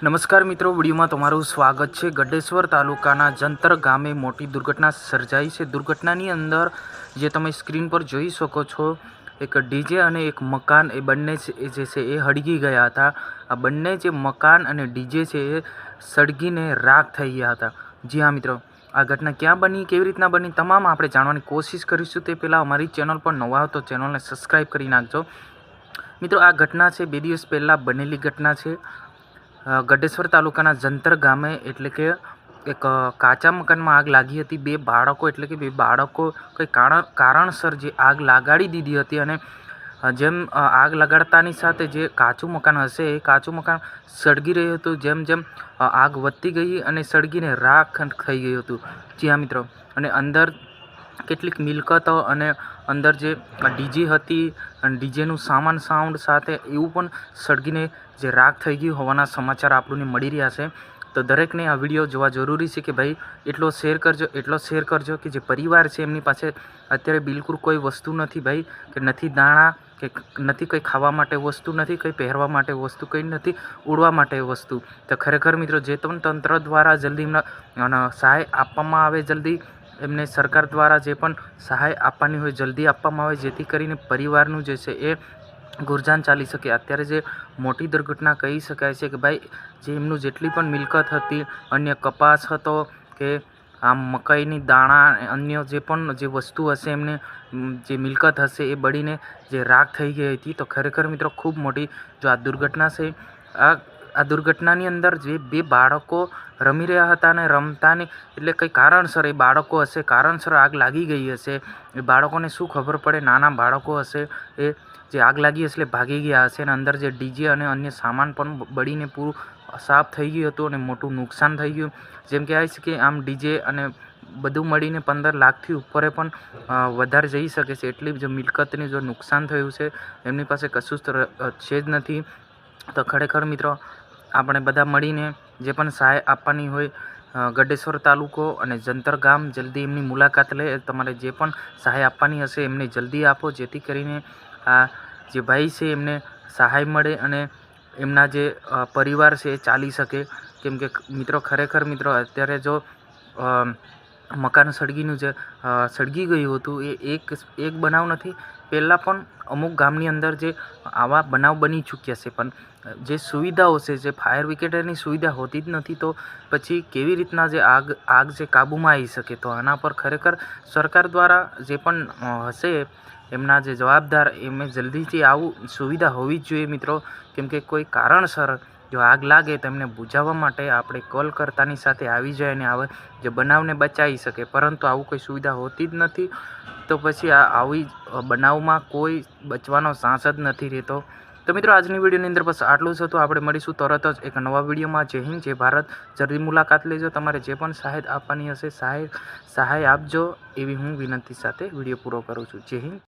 નમસ્કાર મિત્રો, વિડીયોમાં તમારું સ્વાગત છે. ગડેશ્વર તાલુકાના જંતર ગામે મોટી દુર્ઘટના સર્જાઈ છે. દુર્ઘટનાની અંદર જે તમે સ્ક્રીન પર જોઈ શકો છો, એક ડીજે અને એક મકાન, એ બંને જે છે, એ હળગી ગયા હતા. આ બંને જે મકાન અને ડીજે છે, એ સળગીને રાખ થઈ ગયા હતા. જી હા મિત્રો, આ ઘટના ક્યાં બની, કેવી રીતના બની, તમામ આપણે જાણવાની કોશિશ કરીશું. તે પહેલાં અમારી ચેનલ પર નવા તો ચેનલને સબસ્ક્રાઈબ કરી નાખજો. મિત્રો, આ ઘટના છે, બે દિવસ પહેલાં બનેલી ઘટના છે. ગડેશ્વર તાલુકાના જંતર ગામે એટલે કે એક કાચા મકાનમાં આગ લાગી હતી. બે બાળકો એટલે કે બે બાળકો કંઈ કારણ કારણસર જે આગ લગાડી દીધી હતી અને જેમ આગ લગાડતાની સાથે જે કાચું મકાન હશે એ કાચું મકાન સળગી રહ્યું હતું. જેમ જેમ આગ વધતી ગઈ અને સળગીને રાખ થઈ ગયું હતું. જી હા, મિત્રો. અને અંદર કેટલીક મિલકતો અને અંદર જે ડીજે હતી અને ડીજેનું સામાન સાઉન્ડ સાથે એવું પણ સળગીને જે રાગ થઈ ગયું હોવાના સમાચાર આપણને મળી રહ્યા છે. તો દરેકને આ વીડિયો જોવા જરૂરી છે કે ભાઈ એટલો શેર કરજો, એટલો શેર કરજો કે જે પરિવાર છે એમની પાસે અત્યારે બિલકુલ કોઈ વસ્તુ નથી ભાઈ, કે નથી દાણા, કે નથી કંઈ ખાવા માટે વસ્તુ નથી, કંઈ પહેરવા માટે વસ્તુ, કંઈ નથી ઉડવા માટે વસ્તુ. તો ખરેખર મિત્રો જે પણ તંત્ર દ્વારા જલ્દી સહાય આપવામાં આવે જલ્દી એમને સરકાર દ્વારા જે પણ સહાય આપવાની હોય, જલ્દી આપવામાં આવે, જેથી કરીને પરિવારનું જે છે એ ગુરજાન ચાલી શકે. અત્યારે જે મોટી દુર્ઘટના કહી શકાય છે કે ભાઈ, જે એમનું જેટલી પણ મિલકત હતી, અન્ય કપાસ હતો કે આમ મકાઈની દાણા, અન્ય જે પણ જે વસ્તુ હશે, એમને જે મિલકત હશે એ બળીને જે રાખ થઈ ગઈ હતી, તો ખરેખર મિત્રો ખૂબ મોટી જો આ દુર્ઘટના છે, આ આ દુર્ઘટનાની અંદર જે બે બાળકો રમી રહ્યા હતા અને રમતાની એટલે કંઈ કારણસર એ બાળકો હશે, કારણસર આગ લાગી ગઈ હશે. એ બાળકોને શું ખબર પડે? નાના બાળકો હશે એ જે આગ લાગી એટલે ભાગી ગયા હશે અને અંદર જે ડીજે અને અન્ય સામાન પણ બળીને પૂરું સાફ થઈ ગયું હતું અને મોટું નુકસાન થઈ ગયું. જેમ કહેવાય છે કે આમ ડીજે અને બધું મળીને પંદર લાખથી ઉપરે પણ વધારે જઈ શકે છે. એટલી જો મિલકતની જો નુકસાન થયું છે, એમની પાસે કશું જ છે જ નથી. તો ખરેખર મિત્રો આપણે બધા મળીને જે પણ સહાય આપવાની હોય ગડેશ્વર તાલુકો અને જંતર ગામ, જલ્દી એમની મુલાકાત લે. તમારે જે પણ સહાય આપવાની હશે એમને જલ્દી આપો, જેથી કરીને આ જે ભાઈ છે એમને સહાય મળે અને એમના જે પરિવાર છે એ ચાલી શકે. કેમ કે મિત્રો ખરેખર મિત્રો અત્યારે જો મકાન સળગીનું જે સળગી ગયું હતું, એ એક એક બનાવ નથી પહેલાં પણ અમુક ગામની અંદર જે આવા બનાવ બની ચૂક્યા છે, પણ જે સુવિધાઓ છે, જે ફાયર બ્રિગેડની સુવિધા હોતી જ નથી, તો પછી કેવી રીતના જે આગ આગ જે કાબૂમાં આવી શકે, તો આના પર ખરેખર સરકાર દ્વારા જે પણ હશે, એમના જે જવાબદાર, એમને જલ્દીથી આવું સુવિધા હોવી જ જોઈએ મિત્રો. કેમકે કોઈ કારણસર જો આગ લાગે તો એમને બુઝાવવા માટે આપણે કોલ કરતાની સાથે આવી જાય અને આવે જે બનાવને બચાવી શકે. પરંતુ આવું કોઈ સુવિધા હોતી જ નથી. તો પછી આ આવી બનાવમાં કોઈ બચવાનો સાંસ જ નથી રહેતો. તો મિત્રો, આજની વિડીયોની અંદર બસ આટલું જ હતું. આપણે મળીશું તરત જ એક નવા વિડીયોમાં. જય હિન્દ, જય ભારત. જલ્દી મુલાકાત લેજો. તમારે જે પણ સહાય આપવાની હશે, સહાય સહાય આપજો. એવી હું વિનંતી સાથે વીડિયો પૂરો કરું છું. જય હિન્દ.